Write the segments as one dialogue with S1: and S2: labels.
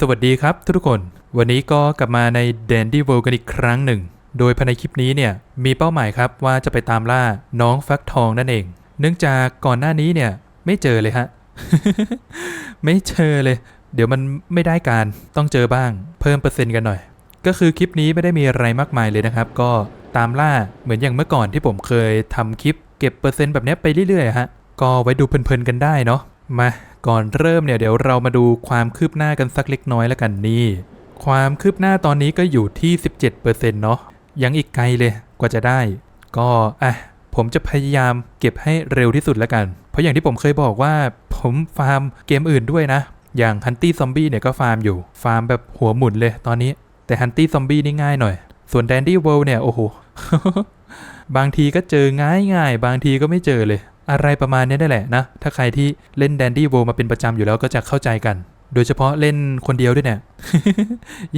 S1: สวัสดีครับทุกคน วันนี้ก็กลับมาใน Dandy World กันอีกครั้งหนึ่ง โดยภายในคลิปนี้เนี่ยมีเป้าหมายครับว่าจะไปตามล่าน้องฟักทองนั่นเอง เนื่องจากก่อนหน้านี้เนี่ยไม่เจอเลยฮะ ไม่เจอเลย เดี๋ยวมันไม่ได้การต้องเจอบ้าง เพิ่มเปอร์เซ็นต์กันหน่อย ก็คือคลิปนี้ไม่ได้มีอะไรมากมายเลยนะครับ ก็ตามล่าเหมือนอย่างเมื่อก่อนที่ผมเคยทำคลิป เก็บเปอร์เซ็นต์แบบเนี้ยไปเรื่อยๆฮะก็ไว้ดูเพลินๆกันได้เนาะมา ก่อนเริ่มเนี่ยเดี๋ยวเรามาดูความคืบหน้ากันสักเล็กน้อยแล้วกันนี่ ความคืบหน้าตอนนี้ก็อยู่ที่ 17%เนาะยังอีกไกลเลยกว่าจะได้ ก็อะผมจะพยายามเก็บให้เร็วที่สุดแล้วกัน เพราะอย่างที่ผมเคยบอกว่า ผมฟาร์มเกมอื่นด้วยนะ อย่าง Hunty Zombie เนี่ยก็ฟาร์มอยู่ ฟาร์มแบบหัวหมุนเลยตอนนี้ แต่ Hunty Zombie นี่ง่ายหน่อย ส่วน Dandy World เนี่ยโอ้โห บางทีก็เจอง่ายง่ายบางทีก็ไม่เจอเลย อะไรประมาณนี้ได้แหละนะ ถ้าใครที่เล่น Dandy World มาเป็นประจำอยู่แล้วก็จะเข้าใจกัน โดยเฉพาะเล่นคนเดียวด้วยเนี่ย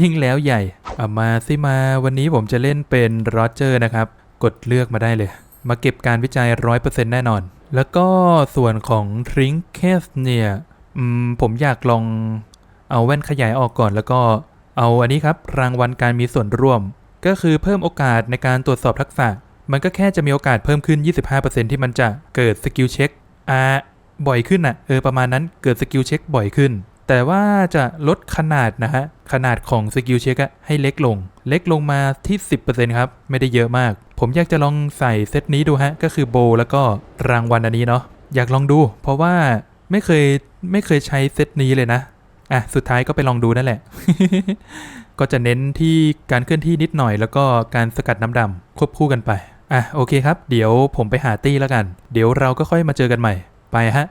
S1: ยิ่งแล้วใหญ่เอามาสิมาวันนี้ผมจะเล่นเป็นโรเจอร์นะครับ กดเลือกมาได้เลย มาเก็บการวิจัย 100%แน่นอน แล้วก็ส่วนของ Trinkets เนี่ยผมอยากลองเอาแว่นขยายออกก่อนแล้วก็เอาอันนี้ครับรางวัลการมีส่วนร่วม ก็คือเพิ่มโอกาสในการตรวจสอบทักษะ มันก็แค่จะมีโอกาสเพิ่มขึ้น 25%ที่มันจะเกิดสกิลเช็คอ่าบ่อยขึ้นอะเออประมาณนั้นเกิดสกิลเช็คบ่อยขึ้น แต่ว่าจะลดขนาดนะฮะ ขนาดของสกิลเช็คให้เล็กลง เล็กลงมาที่ 10%ครับ ไม่ได้เยอะมาก ผมอยากจะลองใส่เซตนี้ดูฮะ ก็คือโบแล้วก็รางวัลอันนี้เนาะอยากลองดู เพราะว่าไม่เคยไม่เคยใช้เซตนี้เลยนะอะสุดท้ายก็ไปลองดูนั่นแหละ ก็จะเน้นที่การเคลื่อนที่นิดหน่อย แล้วก็การสกัดน้ำดำควบคู่กันไป อะโอเคครับ เดี๋ยวผมไปหาตี้แล้วกัน เดี๋ยวเราก็ค่อยมาเจอกันใหม่ ไปฮะ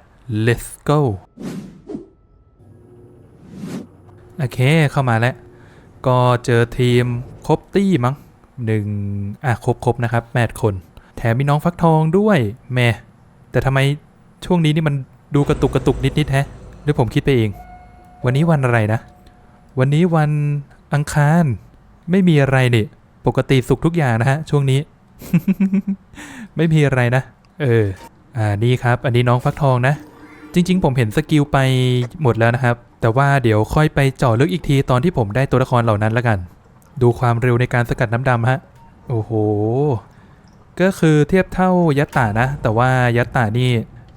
S1: let's go โอเคเข้ามาแล้ว ก็เจอทีมครบตี้มั้งหนึ่งอะครบครบนะครับแปดคน แถมมีน้องฟักทองด้วยแม่แต่ทำไมช่วงนี้นี่มันดูกระตุกกระตุกนิดนิดแฮะหรือผมคิดไปเอง วันนี้วันอะไรนะ วันนี้วันอังคาร ไม่มีอะไรนี่ ปกติสุขทุกอย่างนะฮะ ช่วงนี้ ไม่มีอะไรนะ เออ อ่านี่ครับ อันนี้น้องฟักทองนะ จริง ๆ ผมเห็นสกิลไปหมดแล้วนะครับ แต่ว่าเดี๋ยวค่อยไปเจาะลึกอีกทีตอนที่ผมได้ตัวละครเหล่านั้นแล้วกัน ดูความเร็วในการสกัดน้ำดำฮะ โอ้โห ก็คือเทียบเท่ายัตตานะ แต่ว่ายัตตานี่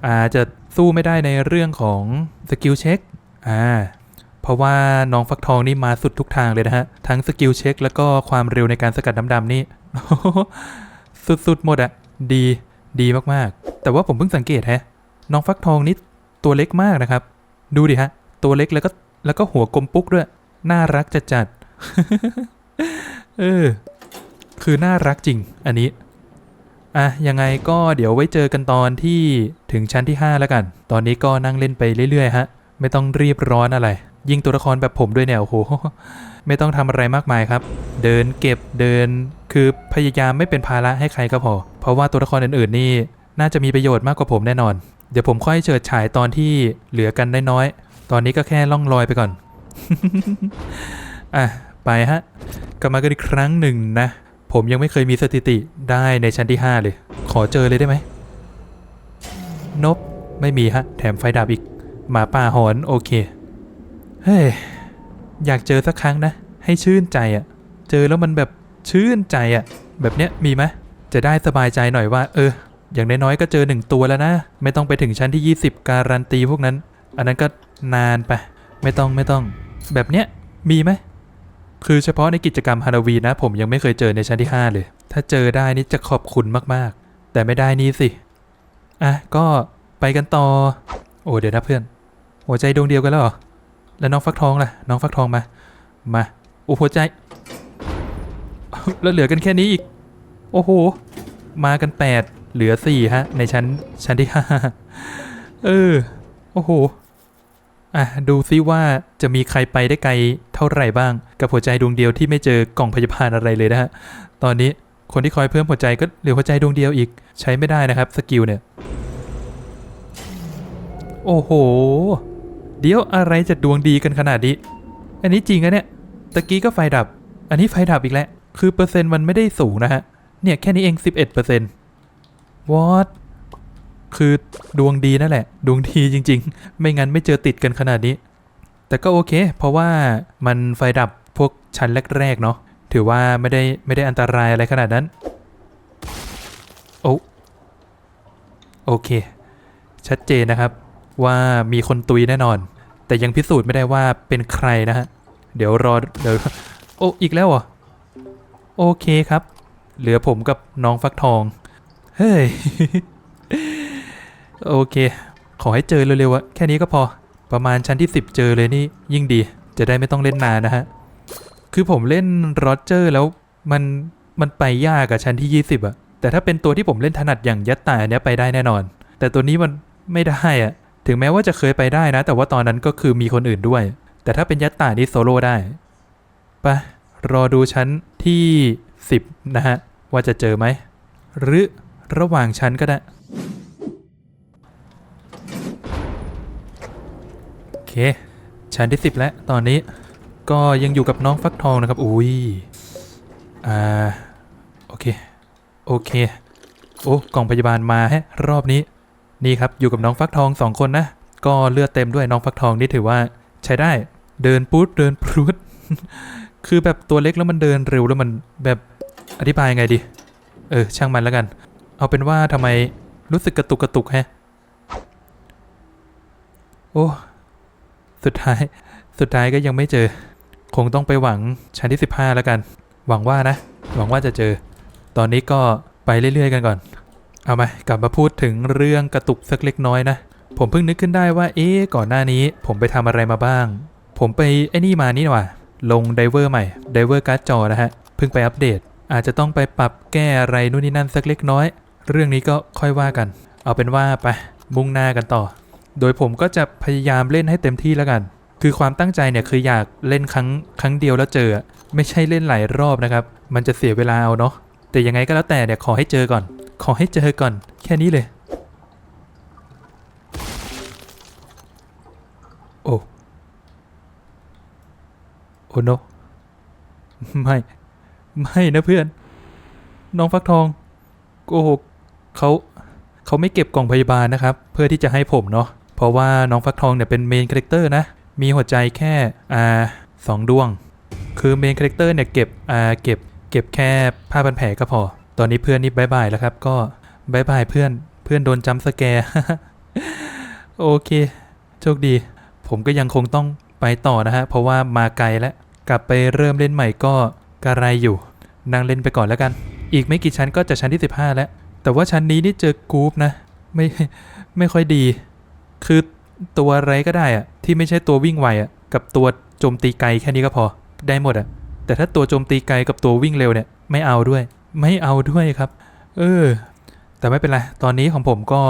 S1: อาจจะสู้ไม่ได้ในเรื่องของสกิลเช็ค อ่า เพราะว่าน้องฟักทองนี่มาสุดทุกทางเลยนะฮะ ทั้งสกิลเช็คแล้วก็ความเร็วในการสกัดน้ำดำนี่ สุดๆหมดอะดีดีมากๆ แต่ว่าผมเพิ่งสังเกตแฮะน้องฟักทองนี่ตัวเล็กมากนะครับ ดูดิฮะ ตัวเล็กแล้วก็แล้วก็หัวกลมปุ๊กด้วย น่ารักจัดจัดเออ คือน่ารักจริง อันนี้ อะ ยังไงก็เดี๋ยวไว้เจอกันตอนที่ถึงชั้นที่ 5 แล้วกัน ตอนนี้ก็นั่งเล่นไปเรื่อยๆ ฮะ ไม่ต้องรีบร้อนอะไร ยิงตัวละครแบบผมด้วยเนี่ยโอ้โหไม่ต้องทำอะไรมากมายครับ เดินเก็บเดิน คือพยายามไม่เป็นภาระให้ใครก็พอ เพราะว่าตัวละครอื่นๆ นี่น่าจะมีประโยชน์มากกว่าผมแน่นอน เดี๋ยวผมค่อยเฉิดฉายตอนที่เหลือกันได้น้อยตอนนี้ก็แค่ล่องลอยไปก่อน อะ ไปฮะ กลับมากันอีกครั้งหนึ่งนะ ผมยังไม่เคยมีสถิติได้ในชั้นที่ 5 เลย ขอเจอเลยได้ไหมนบไม่มีฮะ แถมไฟดับอีก หมาป่าหอนโอเค เฮ้ย อยากเจอสักครั้งนะ ให้ชื่นใจอะ่ะ เจอแล้วมันแบบชื่นใจอะ่ะ แบบเนี้ยมีไหมจะได้สบายใจหน่อยว่า เออ อย่างน้อยๆก็เจอหนึ่งตัวแล้วนะ ไม่ต้องไปถึงชั้นที่ 20 การันตีพวกนั้น อันนั้นก็นานไป ไม่ต้องไม่ต้อง แบบเนี้ยมีไหมคือเฉพาะในกิจกรรมฮาโลวีนนะ ผมยังไม่เคยเจอในชั้นที่ 5 เลย ถ้าเจอได้นี่จะขอบคุณมากๆ แต่ไม่ได้นี่สิ อะ ก็ไปกันต่อ โอ้เดี๋ยวนะเพื่อน หัวใจดวงเดียวกันแล้วเหรอ แล้วน้องฟักทองล่ะ น้องฟักทองมา มาโอ้หัวใจ แล้วเหลือกันแค่นี้อีก โอ้โห มากัน 8 เหลือ4ฮะ ในชั้น ชั้นที่5เออ โอ้โห อะ ดูซิว่าจะมีใครไปได้ไกลเท่าไหร่บ้าง กับหัวใจดวงเดียวที่ไม่เจอกล่องพยาบาลอะไรเลยนะฮะ ตอนนี้คนที่คอยเพิ่มหัวใจก็เหลือหัวใจดวงเดียวอีก ใช้ไม่ได้นะครับสกิลเนี่ย โอ้โห เดี๋ยวอะไรจะดวงดีกันขนาดนี้ อันนี้จริงอะเนี่ย ตะกี้ก็ไฟดับ อันนี้ไฟดับอีกแล้ว คือเปอร์เซ็นต์มันไม่ได้สูงนะฮะ เนี่ยแค่นี้เอง 11% what คือดวงดีนั่นแหละ ดวงดีจริง ๆ ไม่งั้นไม่เจอติดกันขนาดนี้ แต่ก็โอเค เพราะว่ามันไฟดับพวกชั้นแรกๆเนาะ ถือว่าไม่ได้ไม่ได้อันตรายอะไรขนาดนั้น โอ้โอเค ชัดเจนนะครับ ว่ามีคนตุยแน่นอน แต่ยังพิสูจน์ไม่ได้ว่าเป็นใครนะฮะ เดี๋ยวรอเดี๋ยวโอ้อีกแล้วเหรอโอเคครับ เหลือผมกับน้องฟักทอง เฮ้ย โอเค ขอให้เจอเร็วๆอะแค่นี้ก็พอ ประมาณชั้นที่ 10 เจอเลยนี่ยิ่งดี จะได้ไม่ต้องเล่นนานนะฮะ คือผมเล่นโรเจอร์แล้วมันมันไปยากกับชั้นที่ 20อะแต่ถ้าเป็นตัวที่ผมเล่นถนัดอย่างยัตตาอันเนี้ยไปได้แน่นอน แต่ตัวนี้มันไม่ได้อะ ถึงแม้ว่าจะเคยไปได้นะ แต่ว่าตอนนั้นก็คือมีคนอื่นด้วย แต่ถ้าเป็นยัตตานี่โซโล่ได้ไปรอดูชั้นที่ 10 นะฮะ ว่าจะเจอไหม หรือระหว่างชั้นก็ได้ โอเค ชั้นที่ 10 แล้วตอนนี้ก็ยังอยู่กับน้องฟักทองนะครับ อุ้ย อ่า โอเค โอเค โอ้ กล่องพยาบาลมาฮะ รอบนี้ นี่ครับอยู่กับน้องฟักทองสองคนนะก็เลือดเต็มด้วยน้องฟักทองนี่ถือว่าใช้ได้เดินปุ๊ดเดินพรุดคือแบบตัวเล็กแล้วมันเดินเร็วแล้วมันแบบอธิบายไงดี เออ ช่างมันแล้วกัน เอาเป็นว่าทำไมรู้สึกกระตุกกระตุกแฮะโอ้สุดท้าย สุดท้ายก็ยังไม่เจอ คงต้องไปหวังชั้นที่ 15 แล้วกัน หวังว่านะ หวังว่าจะเจอ ตอนนี้ก็ไปเรื่อยๆกันก่อน เอามากลับมาพูดถึงเรื่องกระตุกสักเล็กน้อยนะ ผมเพิ่งนึกขึ้นได้ว่า เอ๊ะก่อนหน้านี้ ผมไปทำอะไรมาบ้าง ผมไปไอ้นี่มานี่หว่าลงไดเวอร์ใหม่ไดเวอร์การ์ดจอนะฮะ เพิ่งไปอัปเดต อาจจะต้องไปปรับแก้อะไรนู่นนี่นั่นสักเล็กน้อย เรื่องนี้ก็ค่อยว่ากัน เอาเป็นว่าไปมุ่งหน้ากันต่อ โดยผมก็จะพยายามเล่นให้เต็มที่แล้วกัน คือความตั้งใจเนี่ยคืออยากเล่นครั้งครั้งเดียวแล้วเจอ ไม่ใช่เล่นหลายรอบนะครับ มันจะเสียเวลาเอาเนาะแต่ยังไงก็แล้วแต่เนี่ยขอให้เจอก่อน ขอให้เจอก่อน แค่นี้เลย โอ้โอ้โนไม่ ไม่นะเพื่อน น้องฟักทองโกหกเขาเขาไม่เก็บกล่องพยาบาลนะครับ เพื่อที่จะให้ผมเนาะเพราะว่าน้องฟักทองเนี่ยเป็นเมนคาแรคเตอร์นะ มีหัวใจแค่อ่าสองดวง คือเมนคาแรคเตอร์เนี่ยเก็บอ่าเก็บเก็บแค่ผ้าพันแผลก็พอ ตอนนี้เพื่อนนี่บายบายแล้วครับ ก็บายบายเพื่อนเพื่อนโดนจัมป์สแกร์โอเค โชคดี ผมก็ยังคงต้องไปต่อนะฮะ เพราะว่ามาไกลแล้ว กลับไปเริ่มเล่นใหม่ก็กระไรอยู่ นั่งเล่นไปก่อนแล้วกัน อีกไม่กี่ชั้นก็จะชั้นที่ 15 แล้ว แต่ว่าชั้นนี้นี่เจอกรูปนะ ไม่ไม่ค่อยดี คือตัวอะไรก็ได้อะที่ไม่ใช่ตัววิ่งไวอะกับตัวโจมตีไกลแค่นี้ก็พอ ได้หมดอะแต่ถ้าตัวโจมตีไกลกับตัววิ่งเร็วเนี่ยไม่เอาด้วย ไม่เอาด้วยครับ เออ แต่ไม่เป็นไร ตอนนี้ของผมก็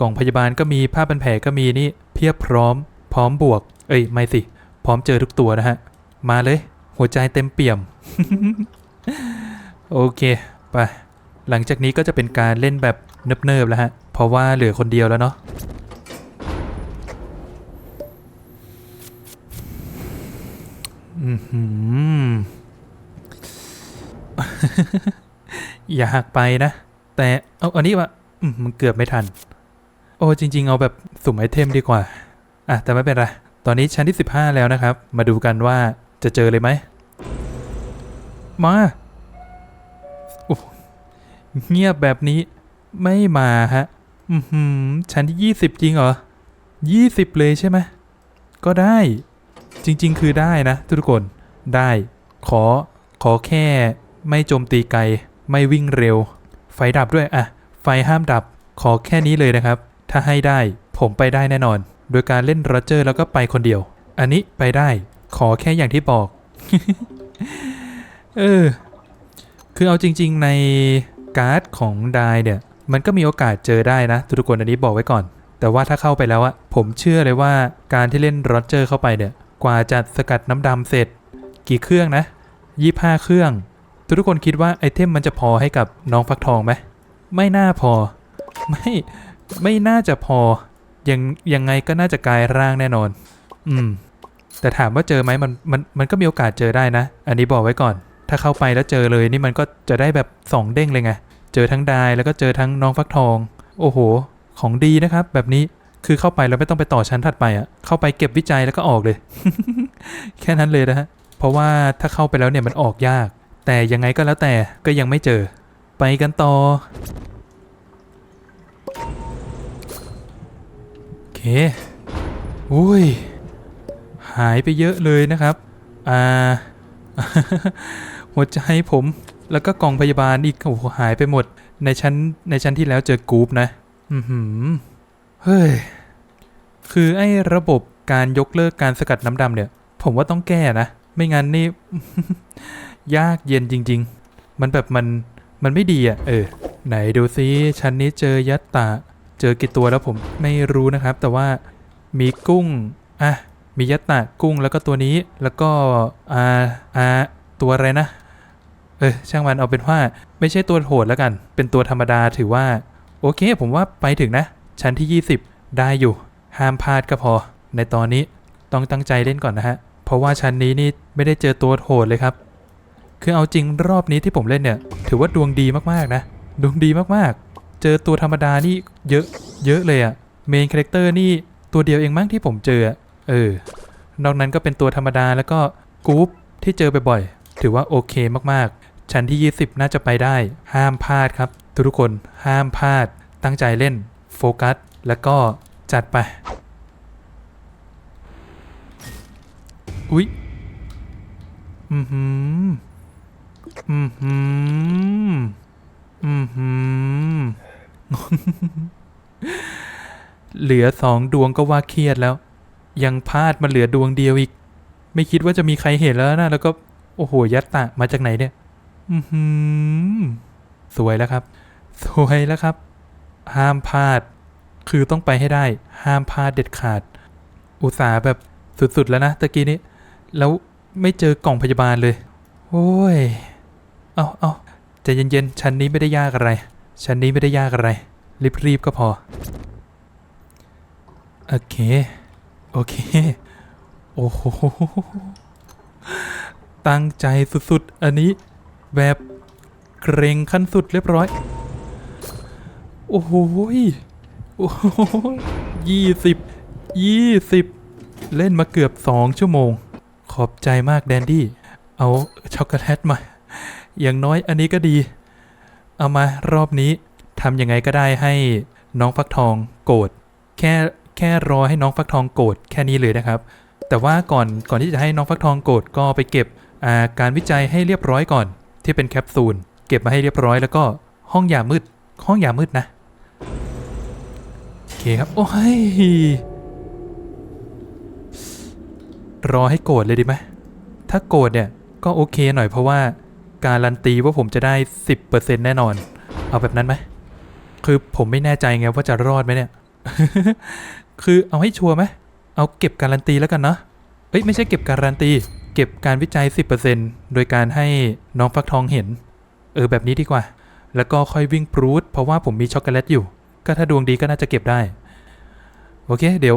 S1: กล่องพยาบาลก็มีผ้าพันแผลก็มีนี่เพียบพร้อม พร้อมบวก เอ้ยไม่สิ พร้อมเจอทุกตัวนะฮะ มาเลย หัวใจเต็มเปี่ยม โอเคไปหลังจากนี้ก็จะเป็นการเล่นแบบเนิบๆแล้วฮะ เพราะว่าเหลือคนเดียวแล้วเนาะอือหื ออยาหักไปนะ แต่เอาอันนี้วะอืมมันเกือบไม่ทัน โอ้จริง ๆ เอาแบบสุ่มไอเทมดีกว่า อะ แต่ไม่เป็นไร ตอนนี้ชั้นที่ 15 แล้วนะครับ มาดูกันว่าจะเจอเลยไหม มาโอ้เงียบแบบนี้ไม่มาฮะ อือหือชั้นที่ 20 จริงเหรอ 20 เลยใช่ไหม ก็ได้ จริง ๆ คือได้นะ ทุกคน ได้ ขอ ขอแค่ไม่โจมตีไกล ไม่วิ่งเร็ว ไฟดับด้วยอะ ไฟห้ามดับ ขอแค่นี้เลยนะครับ ถ้าให้ได้ผมไปได้แน่นอน โดยการเล่นโรเจอร์แล้วก็ไปคนเดียว อันนี้ไปได้ขอแค่อย่างที่บอก เออ คือเอาจริง ๆ ในการ์ดของไดเนี่ย มันก็มีโอกาสเจอได้นะ ทุกคนอันนี้บอกไว้ก่อน แต่ว่าถ้าเข้าไปแล้วอะผมเชื่อเลยว่าการที่เล่นโรเจอร์เข้าไปเนี่ย กว่าจะสกัดน้ำดำเสร็จ กี่เครื่องนะยี่ห้าเครื่อง ทุกคนคิดว่าไอเทมมันจะพอให้กับน้องฟักทองไหมไม่น่าพอ ไม่ไม่น่าจะพอ ยังยังไงก็น่าจะกลายร่างแน่นอน อืม แต่ถามว่าเจอไหมมันมันมันก็มีโอกาสเจอได้นะ อันนี้บอกไว้ก่อน ถ้าเข้าไปแล้วเจอเลยนี่มันก็จะได้แบบสองเด้งเลยไงเจอทั้งดายแล้วก็เจอทั้งน้องฟักทอง โอ้โห ของดีนะครับ แบบนี้คือเข้าไปแล้วไม่ต้องไปต่อชั้นถัดไปอะ เข้าไปเก็บวิจัยแล้วก็ออกเลย แค่นั้นเลยนะฮะ เพราะว่าถ้าเข้าไปแล้วเนี่ยมันออกยาก แต่ยังไงก็แล้วแต่ก็ยังไม่เจอ ไปกันต่อ โอเคอุ้ย หายไปเยอะเลยนะครับ อ่า หัวใจผม แล้วก็กล่องพยาบาลอีกโอ้โหหายไปหมด ในชั้น ในชั้นที่แล้วเจอกรุ๊ปนะ อือหือ เฮ้ย คือไอ้ระบบการยกเลิกการสกัดน้ำดำเนี่ย ผมว่าต้องแก้นะ ไม่งั้นนี่ ยากเย็นจริง ๆ มันแบบมันมันไม่ดีอะ่ะ เออ ไหนดูซิชั้นนี้เจอยัตตะ เจอกี่ตัวแล้วผมไม่รู้นะครับ แต่ว่ามีกุ้ง อะ มียัตตะกุ้งแล้วก็ตัวนี้ แล้วก็อ่าอ่าตัวอะไรนะ เออ ช่างมันเอาเป็นว่า ไม่ใช่ตัวโหดแล้วกัน เป็นตัวธรรมดาถือว่า โอเค ผมว่าไปถึงนะ ชั้นที่ 20 ได้อยู่ ห้ามพลาดก็พอ ในตอนนี้ต้องตั้งใจเล่นก่อนนะฮะ เพราะว่าชั้นนี้นี่ไม่ได้เจอตัวโหดเลยครับ คือเอาจริงรอบนี้ที่ผมเล่นเนี่ย ถือว่าดวงดีมากๆนะ ดวงดีมากๆ เจอตัวธรรมดานี่เยอะเยอะเลยอะเมนคาแรคเตอร์นี่ตัวเดียวเองมั้งที่ผมเจอเออนอกนั้นก็เป็นตัวธรรมดาแล้วก็กรุ๊ปที่เจอบ่อยๆถือว่าโอเคมากๆ ชั้นที่ 20 น่าจะไปได้ ห้ามพลาดครับทุกๆคนห้ามพลาด ตั้งใจเล่น โฟกัส แล้วก็จัดไป อุ๊ย อือหือ อือหืออือหือเหลือสองดวงก็ว่าเครียดแล้ว ยังพลาดมาเหลือดวงเดียวอีก ไม่คิดว่าจะมีใครเห็นแล้วนะแล้วก็โอ้โหยัตตะมาจากไหนเนี่ย อือหือสวยแล้วครับ สวยแล้วครับ ห้ามพลาด คือต้องไปให้ได้ ห้ามพลาดเด็ดขาด อุตส่าห์แบบสุดๆแล้วนะตะกี้นี้ แล้วไม่เจอกล่องพยาบาลเลย โอ้ย เอาเอาใจเย็นๆชั้นนี้ไม่ได้ยากอะไร ชั้นนี้ไม่ได้ยากอะไร รีบๆก็พอ โอเค โอเค โอ้โห ตั้งใจสุดๆ อันนี้แบบเกรงขั้นสุดเรียบร้อย โอ้โหยโอ้โหยี่สิบ ยี่สิบ เล่นมาเกือบสองชั่วโมง ขอบใจมากแดนดี้ เอาช็อกโกแลตมา อย่างน้อยอันนี้ก็ดี เอามารอบนี้ทำยังไงก็ได้ให้น้องฟักทองโกรธแค่แค่รอให้น้องฟักทองโกรธแค่นี้เลยนะครับ แต่ว่าก่อนก่อนที่จะให้น้องฟักทองโกรธก็ไปเก็บาการวิจัยให้เรียบร้อยก่อน ที่เป็นแคปซูลเก็บมาให้เรียบร้อยแล้วก็ห้องยามืด ห้องยามืดนะโอเคครับ โอ้ยรอให้โกรธเลยดีไหมถ้าโกรธเนี่ยก็โอเคหน่อยเพราะว่า การันตีว่าผมจะได้ 10%แน่นอน เอาแบบนั้นไหม คือผมไม่แน่ใจไงว่าจะรอดไหมเนี่ย คือเอาให้ชัวร์ไหม เอาเก็บการันตีแล้วกันเนาะ เอ้ยไม่ใช่เก็บการันตี เก็บการวิจัย 10%โดยการให้น้องฟักทองเห็น เออแบบนี้ดีกว่า แล้วก็ค่อยวิ่งปรูดเพราะว่าผมมีช็อกโกแลตอยู่ ก็ถ้าดวงดีก็น่าจะเก็บได้ โอเค เดี๋ยว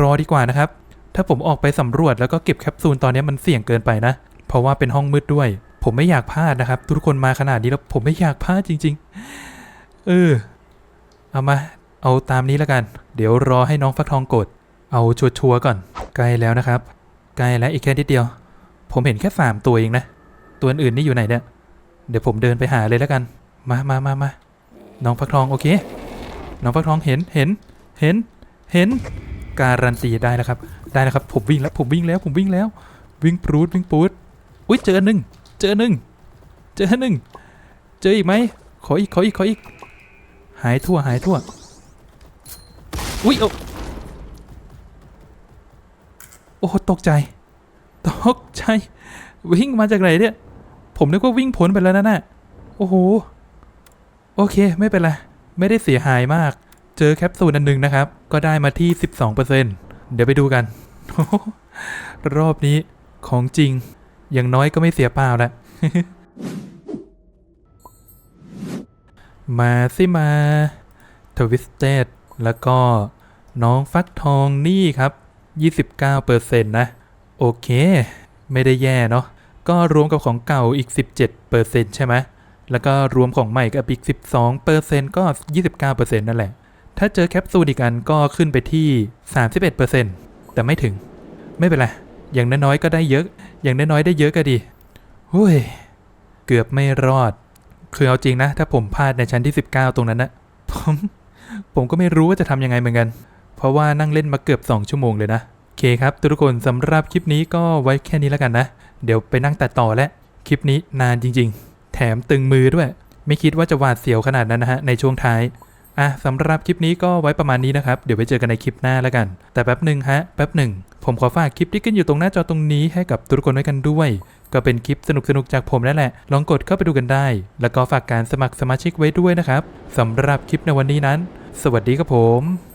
S1: รอดีกว่านะครับ ถ้าผมออกไปสำรวจแล้วก็เก็บแคปซูลตอนนี้มันเสี่ยงเกินไปนะ เพราะว่าเป็นห้องมืดด้วย ผมไม่อยากพลาดนะครับ ทุกคนมาขนาดนี้แล้วผมไม่อยากพลาดจริง ๆ เออ เอามา เอาตามนี้แล้วกัน เดี๋ยวรอให้น้องฟักทองกด เอาชัวร์ๆก่อน ใกล้แล้วนะครับ ใกล้แล้วอีกแค่นิดเดียว ผมเห็นแค่สามตัวเองนะ ตัวอื่นนี่อยู่ไหนเนี่ย เดี๋ยวผมเดินไปหาเลยแล้วกัน มามามามาน้องฟักทองโอเค น้องฟักทองเห็น เห็น เห็น เห็น การันตีได้แล้วครับ ได้แล้วครับ ผมวิ่งแล้ว ผมวิ่งแล้ว ผมวิ่งแล้ว วิ่งปรูดวิ่งปรูด อุ้ยเจอหนึ่ง เจอหนึ่งเจอหนึ่งเจออีกไหมขออีกขออีกขออีก หายทั่วหายทั่ว อุ้ยโอ้โอ้ตกใจ ตกใจ วิ่งมาจากไหนเนี่ย ผมนึกว่าวิ่งพ้นไปแล้วนะน่ะโอ้โห โอเคไม่เป็นไร ไม่ได้เสียหายมาก เจอแคปซูลอันหนึ่งนะครับ ก็ได้มาที่ 12%เดี๋ยวไปดูกัน รอบนี้ของจริง อย่างน้อยก็ไม่เสียเปล่าแล้วมาสิมาทวิสเตดแล้วก็น้องฟักทองนี่ครับ 29%นะ โอเค ไม่ได้แย่เนาะก็รวมกับของเก่าอีก 17%ใช่ไหมแล้วก็รวมของใหม่กับอีก 12%ก็ 29%นั่นแหละถถ้าเจอแคปซูลอีกอันก็ขึ้นไปที่ 31%แต่ไม่ถึง ไม่เป็นไร อย่างน้อยๆก็ได้เยอะ อย่างน้อยๆได้เยอะก็ดีหุ้ยเกือบไม่รอด คือเอาจริงนะ ถ้าผมพลาดในชั้นที่ 19 ตรงนั้นนะผมผมก็ไม่รู้ว่าจะทำยังไงเหมือนกัน เพราะว่านั่งเล่นมาเกือบ 2 ชั่วโมงเลยนะโอเคครับ ทุกคนสำหรับคลิปนี้ก็ไว้แค่นี้แล้วกันนะ เดี๋ยวไปนั่งตัดต่อแล้วคลิปนี้นานจริง ๆ แถมตึงมือด้วย ไม่คิดว่าจะหวาดเสียวขนาดนั้นนะฮะในช่วงท้ายอะสำหรับคลิปนี้ก็ไว้ประมาณนี้นะครับ เดี๋ยวไปเจอกันในคลิปหน้าแล้วกัน แต่แป๊บหนึ่งฮะ แป๊บหนึ่ง ผมขอฝากคลิปที่ขึ้นอยู่ตรงหน้าจอตรงนี้ให้กับทุกคนไว้กันด้วย ก็เป็นคลิปสนุกๆจากผมนั่นแหละ ลองกดเข้าไปดูกันได้ แล้วก็ฝากการสมัครสมาชิกไว้ด้วยนะครับสำหรับคลิปในวันนี้นั้น สวัสดีครับผม